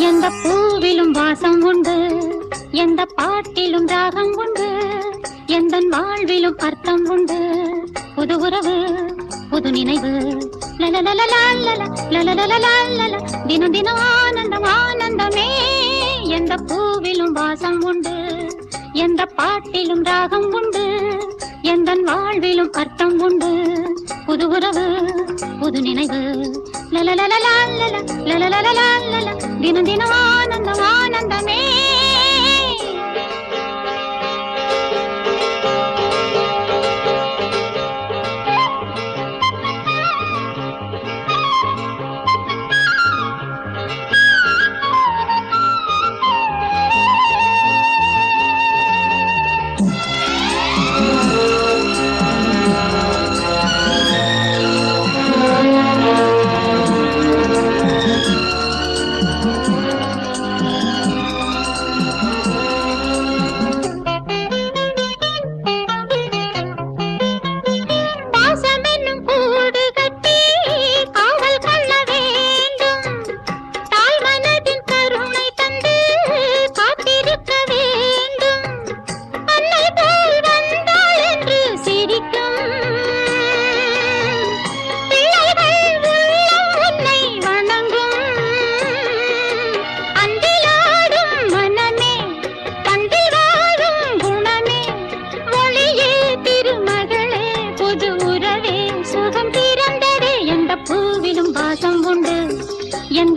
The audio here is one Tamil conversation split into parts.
எந்த பூவிலும் வாசம் உண்டு எந்த பாட்டிலும் ராகம் உண்டு எந்த வாழ்விலும் அர்த்தம் உண்டு புது உறவு புது நினைவு தினம் தினம் ஆனந்தம் ஆனந்தமே எந்த பூவிலும் வாசம் உண்டு எந்த பாட்டிலும் ராகம் உண்டு எந்த வாழ்விலும் அர்த்தம் உண்டு புது உறவு புது நினைவு லலலலலாலல, லலலலலாலல, தினம் தினம் ஆனந்தம் ஆனந்தமே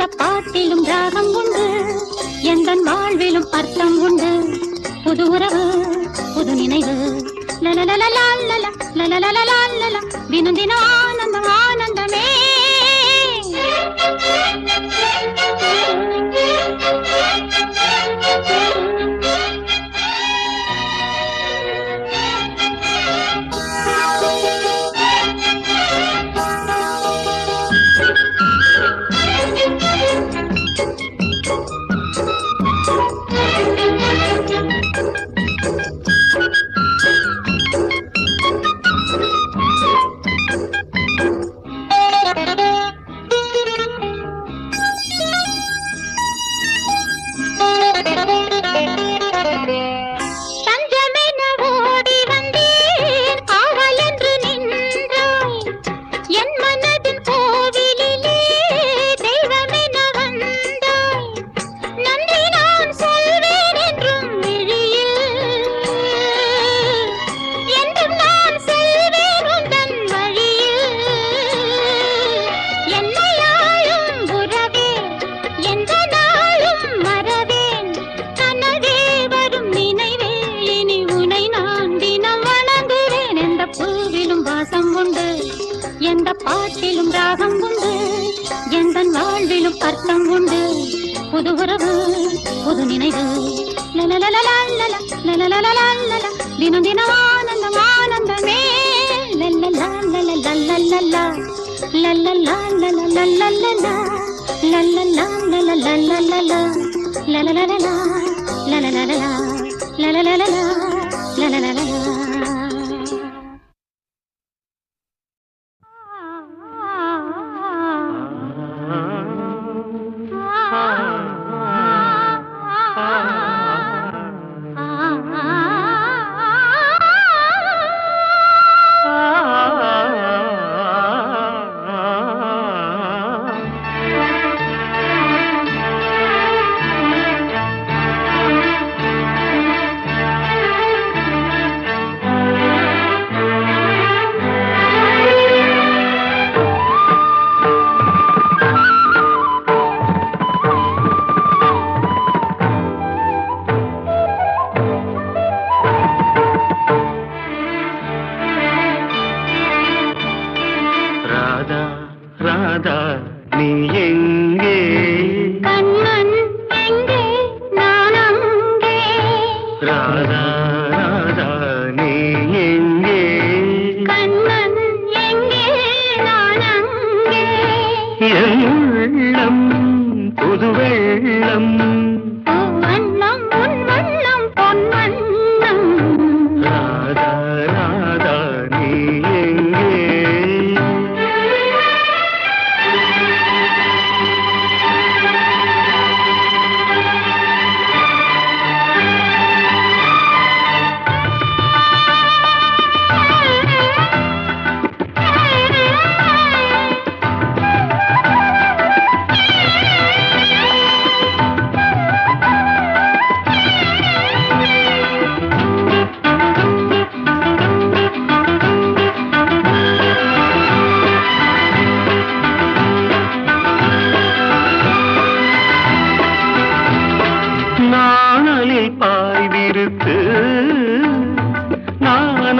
எந்த பாட்டிலும் ராகம் உண்டு எந்த வாழ்விலும் அர்த்தம் உண்டு புது உறவு புது நினைவு லலலலலாலல, லலலலலாலல, தினம் வினந்தினால் உண்டு புது உறவு புது நினைவு தினம் தினம் ஆனந்தம் ஆனந்தமே லல்லலாலலலலலலா, லல்லலாலலலலலலா, லல்லலாலலலலலலா, லலலலலா, லலலலலா, ராதா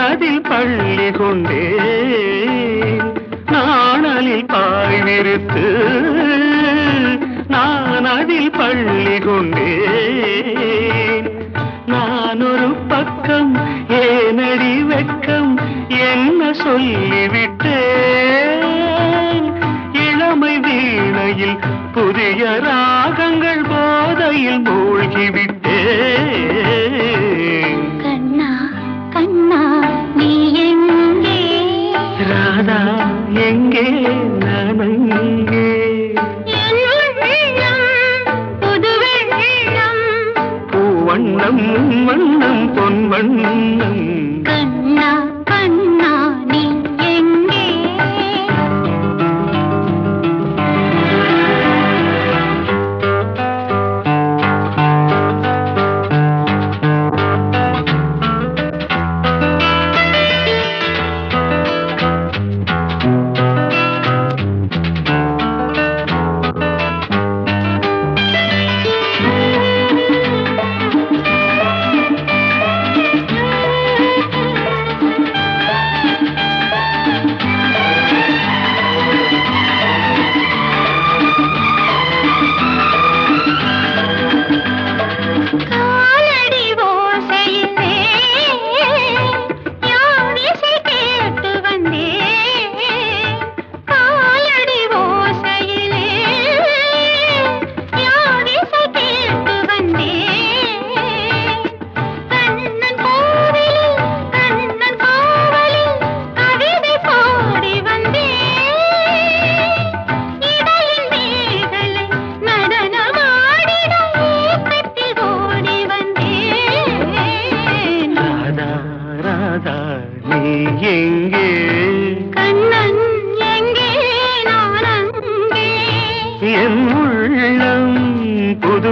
மனதில் பள்ளி கொண்டே நாணலில் பாய் நிறுத்து. நான் அதில் பள்ளி கொண்டே நான் ஒரு பக்கம் ஏனடி வெக்கம் என்ன சொல்லிவிட்டேன்? இளமை வீணையில் புதிய ராகங்கள் போதையில் மூழ்கிவிட்டேன். ராதா எங்கே நான் வெள்ளம் பூவண்ணம் வண்ணம் பொன் வண்ணம்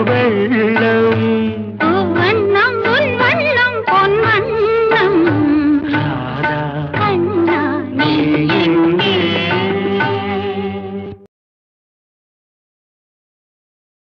தேவை